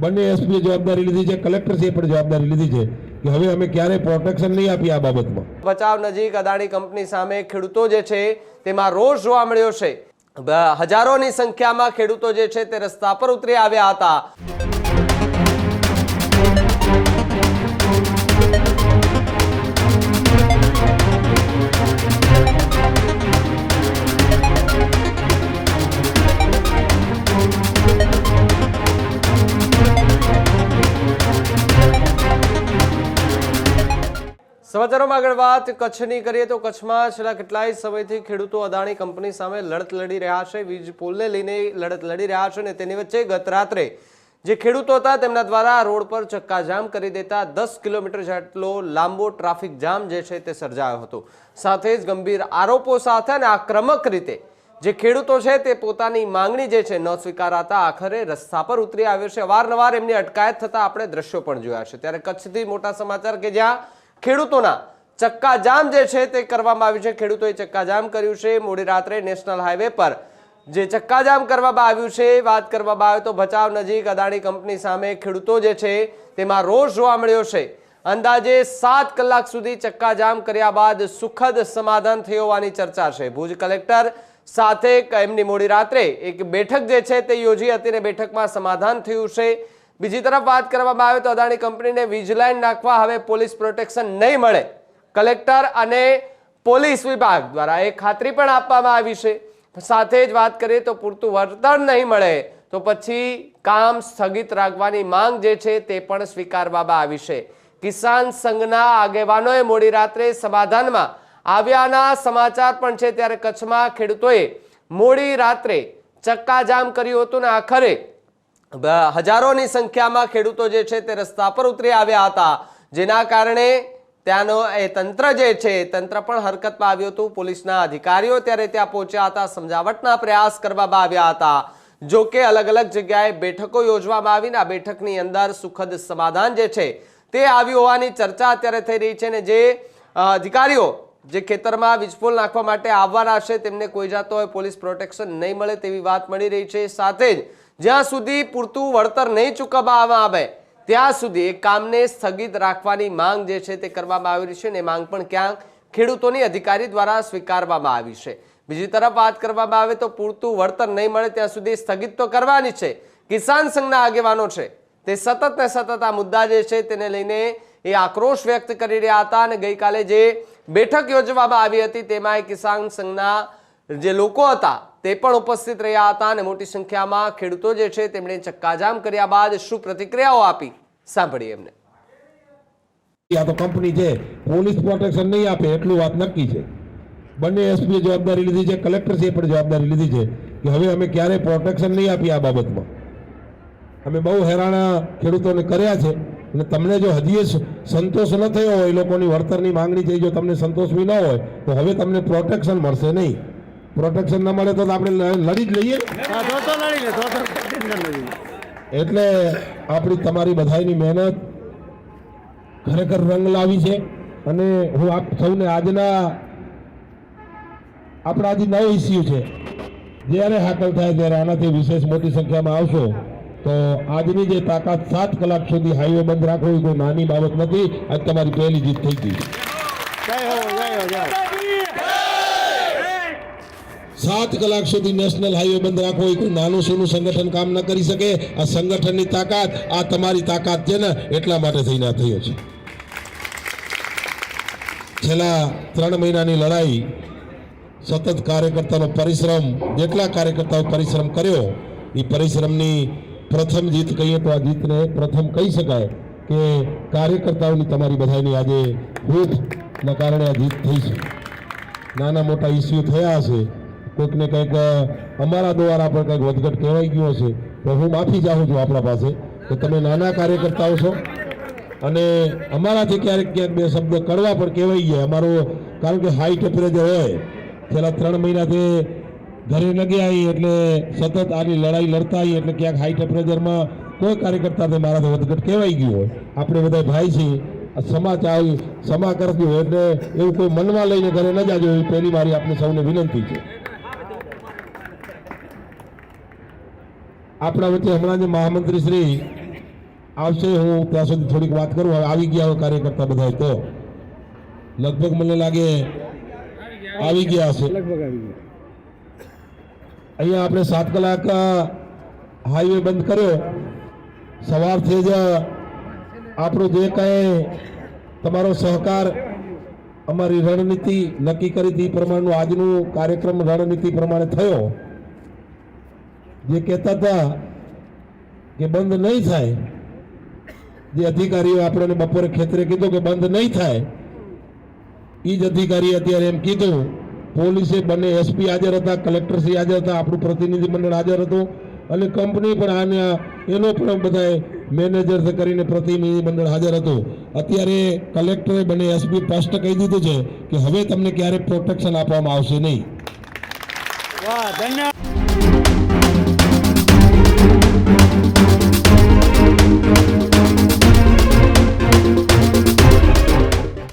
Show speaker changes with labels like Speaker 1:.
Speaker 1: બંને એસપીએ જવાબદારી લીધી છે, કલેક્ટરશ્રીએ પણ જવાબદારી લીધી છે કે હવે અમે ક્યારેય પ્રોટેક્શન નહીં આપીએ આ બાબતમાં.
Speaker 2: ભચાઉ નજીક અદાણી કંપની સામે ખેડૂતો જે છે, તેમાં રોષ જોવા મળ્યો છે. હજારોની સંખ્યામાં ખેડૂતો જે છે, તે રસ્તા પર ઉતરી આવ્યા હતા. સમાચારોમાં આગળ વાત, કચ્છની કરીએ તો કચ્છમાં છેલ્લા કેટલાય સમયથી ખેડૂતો અદાણી કંપની સામે લડત લડી રહ્યા છે. વીજ પુલને લઈને લડત લડી રહ્યા છે અને તેની વચ્ચે ગત રાત્રે જે ખેડૂતો હતા તેમના દ્વારા રોડ પર ચક્કાજામ કરી દેતા દસ કિલોમીટર જેટલો લાંબો ટ્રાફિક જામ જે છે તે સર્જાયો હતો. સાથે જ ગંભીર આરોપો સાથે અને આક્રમક રીતે જે ખેડૂતો છે તે પોતાની માંગણી જે છે ન સ્વીકારાતા આખરે રસ્તા પર ઉતરી આવ્યો છે. અવારનવાર એમની અટકાયત થતાં આપણે દ્રશ્યો પણ જોયા છે. ત્યારે કચ્છથી મોટા સમાચાર કે જ્યાં ખેડૂતોના ચક્કાજામ જે છે તે કરવામાં આવ્યું છે. ખેડૂતોએ ચક્કાજામ કર્યું છે. મોડી રાત્રે નેશનલ હાઈવે પર જે ચક્કાજામ કરવામાં આવ્યું છે, વાત કરવામાં આવે તો ભચાઉ નજીક અદાણી કંપની સામે ખેડૂતો જે છે તેમાં રોષ જોવા મળ્યો છે. અંદાજે સાત કલાક સુધી ચક્કાજામ કર્યા બાદ સુખદ સમાધાન થયું હોવાની ચર્ચા છે. ભુજ કલેક્ટર સાથે એમની મોડી રાત્રે એક બેઠક જે છે તે યોજી હતી અને બેઠકમાં સમાધાન થયું છે. બીજી તરફ વાત કરવામાં આવે તો અદાણી કંપનીને વીજ લાઇન નાખવા હવે પોલીસ પ્રોટેક્શન નહીં મળે. કલેક્ટર અને પોલીસ વિભાગ દ્વારા એ ખાતરી પણ આપવામાં આવી છે. સાથે જ વાત કરીએ તો પૂરતું વળતર નહીં મળે તો પછી કામ સ્થગિત રાખવાની માંગ જે છે તે પણ સ્વીકારવામાં આવી છે. કિસાન સંઘના આગેવાનોએ મોડી રાત્રે સમાધાનમાં આવ્યાના સમાચાર પણ છે. ત્યારે કચ્છમાં ખેડૂતોએ મોડી રાત્રે ચક્કાજામ કર્યું હતું ને આખરે હજારોની સંખ્યામાં ખેડૂતો જે છે તે રસ્તા પર ઉતરી આવ્યા હતા. જેના કારણે ત્યાંનો એ તંત્ર જે છે, તંત્ર પણ હરકતમાં આવ્યું હતું. પોલીસના અધિકારીઓ ત્યારે ત્યાં પહોંચ્યા હતા, સમજાવટના પ્રયાસ કરવામાં આવ્યા હતા. જો કે અલગ અલગ જગ્યાએ બેઠકો યોજવામાં આવીને આ બેઠકની અંદર સુખદ સમાધાન જે છે તે આવ્યું હોવાની ચર્ચા અત્યારે થઈ રહી છે ને જે અધિકારીઓ જે ખેતરમાં વીજપોલ નાખવા માટે આવવાના છે તેમને કોઈ જાતો પોલીસ પ્રોટેક્શન નહીં મળે તેવી વાત મળી રહી છે. સાથે જ જ્યાં સુધી પૂરતું વળતર નહીં ચૂકવવામાં આવે, ત્યાં સુધી કામને સ્થગિત રાખવાની માંગ જે છે તે કરવામાં આવી રહી છે અને માંગ પણ ક્યાંક ખેડૂતોની અધિકારી દ્વારા સ્વીકારવામાં આવી છે. બીજી તરફ વાત કરવામાં આવે તો પૂરતું વળતર નહીં મળે ત્યાં સુધી સ્થગિત તો કરવાની છે. કિસાન સંઘના આગેવાનો છે. તે સતત ને સતત આ મુદ્દા જે છે તેને લઈને એ આક્રોશ વ્યક્ત કરી રહ્યા હતા અને ગઈકાલે જે બેઠક યોજવામાં આવી હતી તેમાં એ કિસાન સંઘના જે લોકો હતા તે પણ ઉપસ્થિત રહ્યા હતા અને મોટી સંખ્યામાં ખેડૂતો જે છે તેમણે ચક્કાજામ કર્યા બાદ શું પ્રતિક્રિયાઓ આપી? સાંભળીએ એમને.
Speaker 1: આ તો કંપની છે, પોલીસ પ્રોટેક્શન નહીં આપે, એટલું વાત નક્કી છે. બંને એસપીએ જવાબદારી લીધી છે કલેક્ટરશ્રીએ પણ જવાબદારી લીધી છે કે હવે અમે ક્યારેય પ્રોટેક્શન નહીં આપીએ આ બાબતમાં. અમે બહુ હેરાણા ખેડૂતોને કર્યા છે અને તમને જો હજી સંતોષ ન થયો હોય લોકોની વળતરની માંગણી થઈ જો તમને સંતોષ બી ન હોય, તો હવે તમને પ્રોટેક્શન મળશે નહીં. પ્રોટેક્શન ન મળે તો આપણે લડી જ લઈએ. એટલે આપણી તમારી બધાની મહેનત ખરેખર રંગ લાવી છે અને હું આપ સૌને આજના આપણા આજે નવો ઇસ્યુ છે. જ્યારે હાકલ થાય ત્યારે આનાથી વિશેષ મોટી સંખ્યામાં આવશો તો આજની જે તાકાત સાત કલાક સુધી હાઈવે બંધ રાખવો એ કોઈ નાની બાબત નથી. આજ તમારી પહેલી જીત થઈ ગઈ. સાત કલાક સુધી નેશનલ હાઈવે બંધ રાખવો એ કોઈ નાનું સૂનું સંગઠન કામ ન કરી શકે. આ સંગઠનની તાકાત, આ તમારી તાકાત છે ને, એટલા માટે થઈને થયો છે. છેલ્લા ત્રણ મહિનાની લડાઈ સતત કાર્યકર્તાનો પરિશ્રમ, જેટલા કાર્યકર્તાઓ પરિશ્રમ કર્યો, એ પરિશ્રમની પ્રથમ જીત કહીએ તો આ જીતને પ્રથમ કહી શકાય કે કાર્યકર્તાઓની તમારી બધાની આજે હૂંફના કારણે આ જીત થઈ છે. નાના મોટા ઇસ્યુ થયા હશે. કોઈકને કંઈક અમારા દ્વારા પણ કંઈક વધઘટ કહેવાઈ ગયો હશે તો હું માફી ચાહું છું આપણા પાસે. કે તમે નાના કાર્યકર્તાઓ છો અને અમારાથી ક્યારેક ક્યાંક બે શબ્દ કડવા પણ કહેવાઈ ગયા. અમારો, કારણ કે હાઈ ટેમ્પરેચર હોય, છેલ્લા ત્રણ મહિનાથી ઘરે ન ગયા એટલે સતત આની લડાઈ લડતા આવીએ એટલે ક્યાંક હાઈ ટેમ્પરેચરમાં કોઈ કાર્યકર્તાને મારાથી વધઘટ કહેવાઈ ગયું હોય. આપણે બધા ભાઈ છીએ. સમા ચાવી સમા કરજો એટલે એવું કોઈ મનમાં લઈને ઘરે ન જાજો એવી પહેલી મારી આપણે સૌને વિનંતી છે. આપણા વચ્ચે હમણાં જે મહામંત્રી શ્રી આવશે હું ત્યાં સુધી થોડીક વાત કરું. હવે આવી ગયા હોય કાર્યકર્તા બધા તો. લગભગ મને લાગે આવી ગયા હશે. અહીંયા આપણે સાત કલાક હાઈવે બંધ કર્યો. સવારથી જ આપણું જે કાંઈ તમારો સહકાર અમારી રણનીતિ નક્કી કરી હતી પ્રમાણેનું આજનું કાર્યક્રમ રણનીતિ પ્રમાણે થયો. જે કહેતા હતા કે બંધ નહીં થાય, જે અધિકારીઓ આપણને બપોરે ખેતરે કીધું કે બંધ નહીં થાય એ જ અધિકારી અત્યારે એમ કીધું, પોલીસે બંને એસપી હાજર હતા કલેક્ટરશ્રી હાજર હતા, આપણું પ્રતિનિધિ મંડળ હાજર હતું, અને કંપની પણ આને એનો પણ બધાએ મેનેજર કરીને પ્રતિનિધિ મંડળ હાજર હતું. અત્યારે કલેક્ટરે બંને એસપી સ્પષ્ટ કહી દીધું છે કે હવે તમને ક્યારે પ્રોટેક્શન આપવામાં આવશે નહીં.
Speaker 3: વાહ ધન્ય